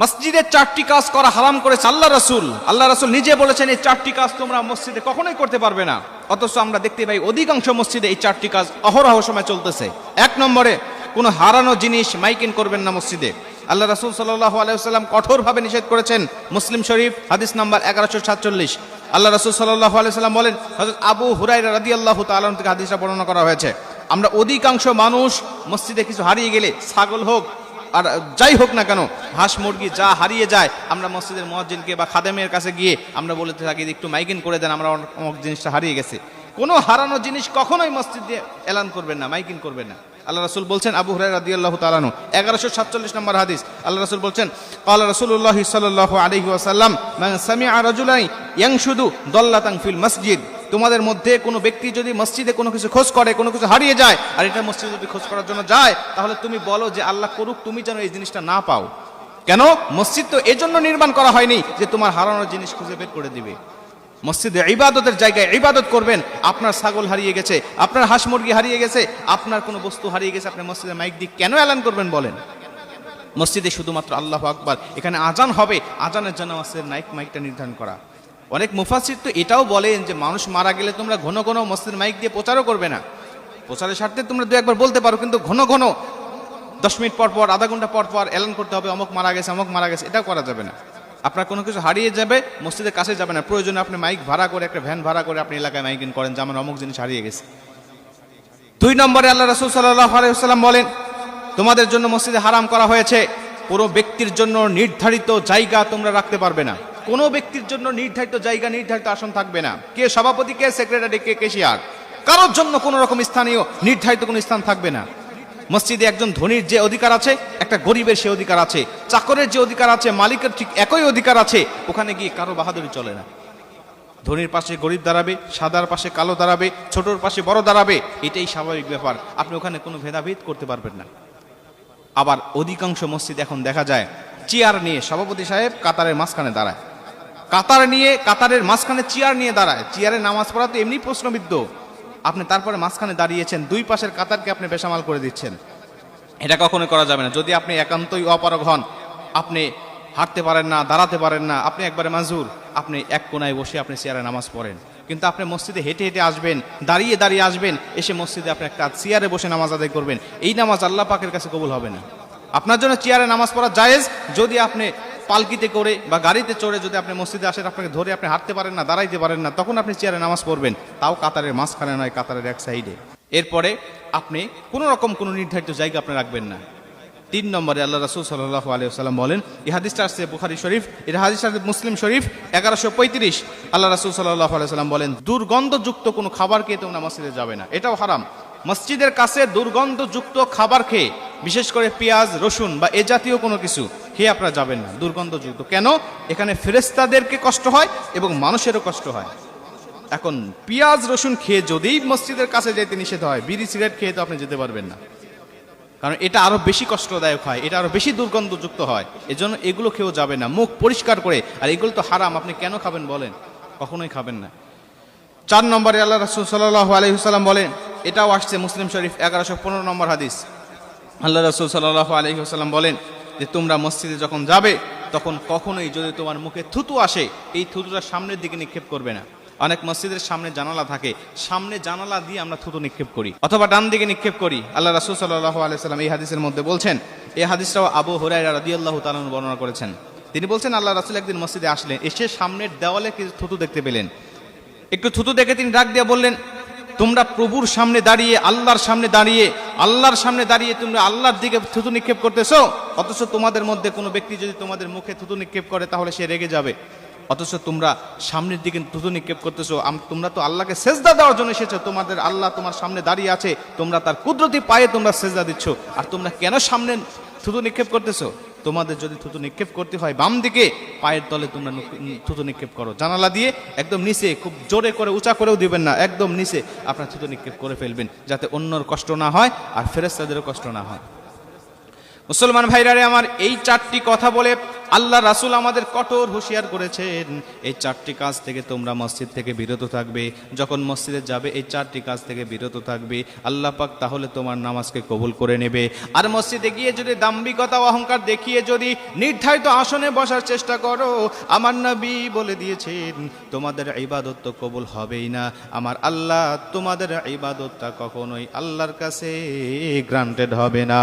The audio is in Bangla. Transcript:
মসজিদের চারটি কাজ করা হারাম করেছে আল্লাহ রসুল। আল্লাহ রসুল নিজে বলেছেন, এই চারটি কাজ তোমরা মসজিদে কখনোই করতে পারবে না। অথচ আমরা দেখতে পাই অধিকাংশ মসজিদে এই চারটি কাজ অহরহ সময় চলতেছে। এক নম্বরে, কোনো হারানো জিনিস মাইকিং করবেন না মসজিদে। আল্লাহ রাসূল সাল্লাল্লাহু আলাইহি ওয়াসাল্লাম কঠোরভাবে নিষেধ করেছেন মুসলিম শরীফ, হাদিস নাম্বার এগারোশো সাতচল্লিশ। আল্লাহ রাসূল সাল্লাল্লাহু আলাইসাল্লাম বলেন, হযরত আবু হুরায়রা রাদিয়াল্লাহু তাআলা থেকে হাদিসটা বর্ণনা করা হয়েছে। আমরা অধিকাংশ মানুষ মসজিদে কিছু হারিয়ে গেলে ছাগল হোক আর যাই হোক না কেন, হাঁস মুরগি যা হারিয়ে যায়, আমরা মসজিদের মহাজিনকে বা খাদেমের কাছে গিয়ে আমরা বলতে থাকি একটু মাইকিন করে দেন, আমরা অনেক জিনিসটা হারিয়ে গেছে। কোনো হারানো জিনিস কখনোই মসজিদ দিয়ে এলান করবেন না, মাইকিন করবেন না। আল্লাহ রাসুল বলছেন, আবু হুরাই রাদি আল্লাহ তালানু এগারোশো সাতচল্লিশ নম্বর হাদিস। আল্লাহ রাসুল বলছেন আল্লাহ রসুল্লাহ সাল্লাহ আলহি আসাল্লাম সামি আরাজুলাই ইয়াং শুধু দল্লাতাং ফিল মসজিদ। তোমাদের মধ্যে কোনো ব্যক্তি যদি মসজিদে কোনো কিছু খোঁজ করে, কোনো কিছু হারিয়ে যায়, আর এটা মসজিদে যদি খোঁজ করার জন্য যায়, তাহলে তুমি বলো যে, আল্লাহ করুক, তুমি যেন এই জিনিসটা না পাও। কেন? মসজিদ তো এজন্য নির্মাণ করা হয়নি যে তোমার হারানোর জিনিস খুঁজে বের করে দিবে। মসজিদে ইবাদতের জায়গায় ইবাদত করবেন, আপনার ছাগল হারিয়ে গেছে, আপনার হাঁস মুরগি হারিয়ে গেছে, আপনার কোনো বস্তু হারিয়ে গেছে, আপনি মসজিদে মাইক দিয়ে কেন এলান করবেন বলেন? মসজিদে শুধুমাত্র আল্লাহ আকবার, এখানে আজান হবে, আজানের জন্য মসজিদের নাইক মাইকটা নির্ধারণ করা। অনেক মুফাসির তো এটাও বলেন যে মানুষ মারা গেলে তোমরা ঘন ঘন মসজিদের মাইক দিয়ে প্রচারও করবে না। প্রচারের স্বার্থে তোমরা দু একবার বলতে পারো, কিন্তু ঘন ঘন, দশ মিনিট পর পর, আধা ঘণ্টা পর পর এলান করতে হবে, অমুক মারা গেছে, অমুক মারা গেছে, এটাও করা যাবে না। আপনার কোনো কিছু হারিয়ে যাবে, মসজিদের কাছে যাবে না। প্রয়োজনে আপনি মাইক ভাড়া করে, একটা ভ্যান ভাড়া করে আপনি এলাকায় মাইকিং করেন, যে আমার অমুক জিনিস হারিয়ে গেছে। দুই নম্বরে আল্লাহ রসুল সাল্লাম বলেন, তোমাদের জন্য মসজিদে হারাম করা হয়েছে। পুরো ব্যক্তির জন্য নির্ধারিত জায়গা তোমরা রাখতে পারবে না। কোনো ব্যক্তির জন্য নির্ধারিত জায়গা, নির্ধারিত আসন থাকবে না। কে সভাপতি, কে সেক্রেটারি, কে কেশিয়ার। কারোর জন্য কোনো রকম স্থানীয়, নির্ধারিত কোনো স্থান থাকবে না। মসজিদে একজন ধনীর যে অধিকার আছে, একটা গরিবের সে অধিকার আছে, চাকরের যে অধিকার আছে, মালিকের ঠিক একই অধিকার আছে, ওখানে গিয়ে কারও বাহাদুরি চলে না। ধনীর পাশে গরিব দাঁড়াবে, সাদার পাশে কালো দাঁড়াবে, ছোটর পাশে বড় দাঁড়াবে, এটাই স্বাভাবিক ব্যাপার। আপনি ওখানে কোনো ভেদাভেদ করতে পারবেন না। আবার অধিকাংশ মসজিদ এখন দেখা যায়, চেয়ার নিয়ে সভাপতি সাহেব কাতারের মাঝখানে দাঁড়ায়। কাতার নিয়ে, কাতারের মাঝখানে চেয়ার নিয়ে দাঁড়ায়। চেয়ারে নামাজ পড়া তো এমনি প্রশ্নবিদ্ধ। আপনি তারপরে মাঝখানে দাঁড়িয়েছেন, দুই পাশের কাতারকে আপনি বেসামাল করে দিচ্ছেন। এটা কখনোই করা যাবে না। যদি আপনি একান্তই অপারগ হন, আপনি হাঁটতে পারেন না, দাঁড়াতে পারেন না, আপনি একবারে মাজুর আপনি এক কোনায় বসে আপনি চেয়ারে নামাজ পড়েন। কিন্তু আপনি মসজিদে হেঁটে হেঁটে আসবেন, দাঁড়িয়ে দাঁড়িয়ে আসবেন, এসে মসজিদে আপনি একটা চেয়ারে বসে নামাজ আদায় করবেন। এই নামাজ আল্লাহ পাকের কাছে কবুল হবে না। আপনার জন্য চেয়ারে নামাজ পড়া জায়েজ। যদি আপনি পালকিতে করে বা গাড়িতে চড়ে যদি আপনি মসজিদে আসেন, আপনাকে ধরে আপনি হাঁটতে পারেন না, দাঁড়াইতে পারেন না, তখন আপনি চেয়ারে নামাজ পড়বেন। তাও কাতারের মাঝখানে নয়, কাতারের এক সাইডে। এরপরে আপনি কোনো রকম কোনো নির্ধারিত জায়গা আপনি রাখবেন না। তিন নম্বরে আল্লাহ রাসুল সাল্লাহ আলিয়াল্লাম বলেন, এই হাদিসটা আসছে বুখারি শরীফ এর হাদিস আসছে মুসলিম শরীফ, এগারোশো পঁয়ত্রিশ। আল্লাহ রাসুল সাল্লাহ আলিয়াল্লাম বলেন, দুর্গন্ধযুক্ত কোনো খাবার খেয়ে তোমরা মসজিদে যাবে না। এটাও হারাম। মসজিদের কাছে দুর্গন্ধযুক্ত খাবার খেয়ে বিশেষ করে পেঁয়াজ, রসুন বা এ জাতীয় কোনো কিছু, খেয়ে আপনারা যাবেন না, দুর্গন্ধযুক্ত। কেন? এখানে ফেরেস্তাদেরকে কষ্ট হয় এবং মানুষেরও কষ্ট হয়। এখন পেঁয়াজ, রসুন খেয়ে যদি মসজিদের কাছে যেতে নিষেধ হয়, বিড়ি, সিগারেট খেয়ে তো আপনি যেতে পারবেন না। কারণ এটা আরও বেশি কষ্টদায়ক হয়, এটা আরও বেশি দুর্গন্ধযুক্ত হয়, এজন্য এগুলো খেয়েও যাবে না। মুখ পরিষ্কার করে, আর এগুলো তো হারাম, আপনি কেন খাবেন বলেন? কখনোই খাবেন না। চার নম্বরে আল্লাহ রাসুল সাল্লাহ আলহিহাল্লাম বলেন, এটাও আসছে মুসলিম শরীফ এগারোশো পনেরো নম্বর হাদিস। আল্লাহ রাসুল সাল্লাহ আলহিহাল্লাম বলেন যে তোমরা মসজিদে যখন যাবে, তখন কখনোই যদি তোমার মুখে থুতু আসে, এই থুতুটা সামনের দিকে নিক্ষেপ করবে না। অনেক মসজিদের সামনে জানালা থাকে, সামনে জানালা দিয়ে আমরা থুতু নিক্ষেপ করি অথবা ডান দিকে নিক্ষেপ করি। আল্লাহ রাসুল সাল্লাহ আলাইসাল্লাম এই হাদিসের মধ্যে বলছেন, এই হাদিসটাও আবু হরাই রাদি আল্লাহ তালন বর্ণনা করেছেন। তিনি বলছেন, আল্লাহ রাসুল একদিন মসজিদে আসলেন, এসে সামনের দেওয়ালে কিছু থুতু দেখতে পেলেন। একটু থুতু দেখে তিনি ডাক দিয়ে বললেন তোমরা প্রভুর সামনে দাঁড়িয়ে, আল্লাহর সামনে দাঁড়িয়ে, আল্লাহর সামনে দাঁড়িয়ে তোমরা আল্লাহর দিকে থুতু নিক্ষেপ করতেছো? অথচ তোমাদের মধ্যে কোনো ব্যক্তি যদি তোমাদের মুখে থুতু নিক্ষেপ করে, তাহলে সে রেগে যাবে। অথচ তোমরা সামনের দিকে থুতু নিক্ষেপ করতেছো। তোমরা তো আল্লাহকে সেজদা দেওয়ার জন্য এসেছ। তোমাদের আল্লাহ তোমার সামনে দাঁড়িয়ে আছে। তোমরা তার কুদরতি পায়ে তোমরা সেজদা দিচ্ছ। আর তোমরা কেন সামনে থুতু নিক্ষেপ করতেছো? তোমাদের যদি থুতু নিক্ষেপ করতে হয় বাম দিকে, পায়ের তলে তোমরা থুতু নিক্ষেপ করো। জানালা দিয়ে একদম নিচে, খুব জোরে করে, উঁচা করেও দিবেন না, একদম নিচে আপনার থুতু নিক্ষেপ করে ফেলবেন, যাতে অন্যর কষ্ট না হয় আর ফেরেস্তাদেরও কষ্ট না হয়। মুসলমান ভাইরারে, আমার এই চারটি কথা বলে আল্লাহ রাসুল আমাদের কঠোর হুঁশিয়ার করেছেন, এই চারটি কাজ থেকে তোমরা মসজিদ থেকে বিরত থাকবে। যখন মসজিদে যাবে, এই চারটি কাজ থেকে বিরত থাকবে। আল্লাহ পাক তাহলে তোমার নামাজকে কবুল করে নেবে। আর মসজিদে গিয়ে যদি দাম্ভিকতা ও অহংকার দেখিয়ে যদি নির্ধারিত আসনে বসার চেষ্টা করো, আমার নবী বলে দিয়েছেন, তোমাদের ইবাদত তো কবুল হবেই না। আমার আল্লাহ তোমাদের ইবাদতটা কখনোই আল্লাহর কাছে গ্রান্টেড হবে না।